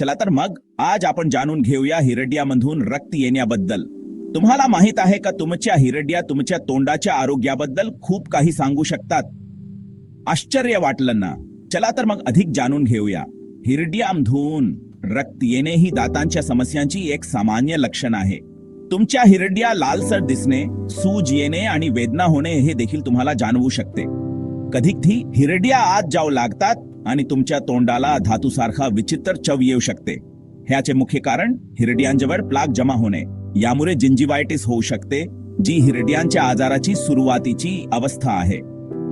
चला तर मग आज आपण जाणून घेऊया हिरड्यामधून रक्त येण्याबद्दल. तुम्हाला माहीत आहे का तुमच्या हिरड्या तुमच्या तोंडाच्या आरोग्याबद्दल खूप काही सांगू शकतात? आश्चर्य वाटलं ना? चला तर मग अधिक जाणून घेऊया. हिरड्यामधून रक्त येणे ही दातांच्या समस्यांची एक सामान्य लक्षण आहे. तुमच्या हिरड्या लालसर दिसणे सूज येणे आणि वेदना होणे हे देखील तुम्हाला जाणवू शकते. कधीकधी हिरड्या आत जाऊ लागतात आणि तुमच्या तोंडाला धातूसारखा विचित्र चव येऊ शकते. ह्याचे मुख्य कारण हिरड्यांजवळ प्लाक जमा होणे. यामुळे जिंजिवायटिस होऊ शकते जी हिरड्यांच्या आजाराची सुरुवातीची अवस्था आहे.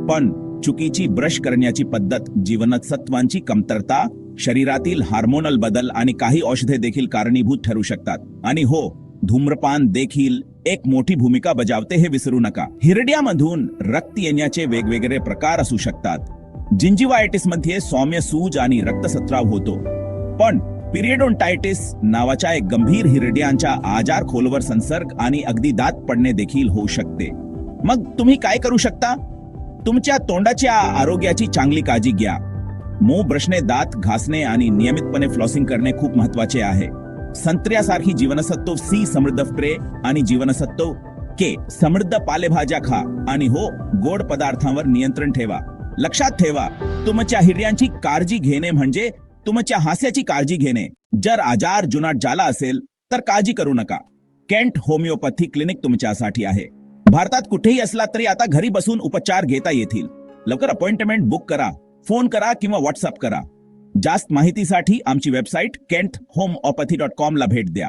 पण चुकीची ब्रश करण्याची पद्धत जीवनसत्वांची कमतरता शरीरातील हार्मोनल बदल आणि काही औषधे देखील कारणीभूत ठरू शकतात. आणि हो धूम्रपान देखील एक मोठी भूमिका बजावते हे विसरू नका. हिरड्यामधून रक्त येण्याचे वेगवेगळे प्रकार असू शकतात. जिंजिवायटिसमध्ये सौम्य सूज आणि रक्तसत्राव होतो. पण पिरियडोंटायटिस नावाच्या एक गंभीर हिरड्यांच्या आजार खोलवर संसर्ग आणि अगदी दात पडणे देखील होऊ शकते. मग तुम्ही काय करू शकता? तुमच्या तोंडाच्या आरोग्याची चांगली काळजी घ्या. मो ब्रशने दात घासणे आणि नियमितपणे फ्लॉसिंग करणे खूप महत्त्वाचे आहे. संत्र्यासारखी जीवनसत्व सी समृद्ध स्प्रे आणि जीवनसत्व के समृद्ध पालेभाज्या खा आणि हो गोड पदार्थांवर नियंत्रण ठेवा. लक्षात ठेवा तुमच्या हिर्यांची काळजी घेणे म्हणजे तुमच्या हास्याची काळजी घेणे. जर आजार जुनाट झाला असेल तर काळजी करू नका. केंट होमिओपॅथी क्लिनिक तुमच्यासाठी आहे. भारतात कुठेही असला तरी आता घरी बसून उपचार घेता येतील. लवकर अपॉइंटमेंट बुक करा फोन करा किंवा व्हॉट्सअप करा. जास्त माहितीसाठी आमची website Kent homeopathy dot com ला भेट द्या.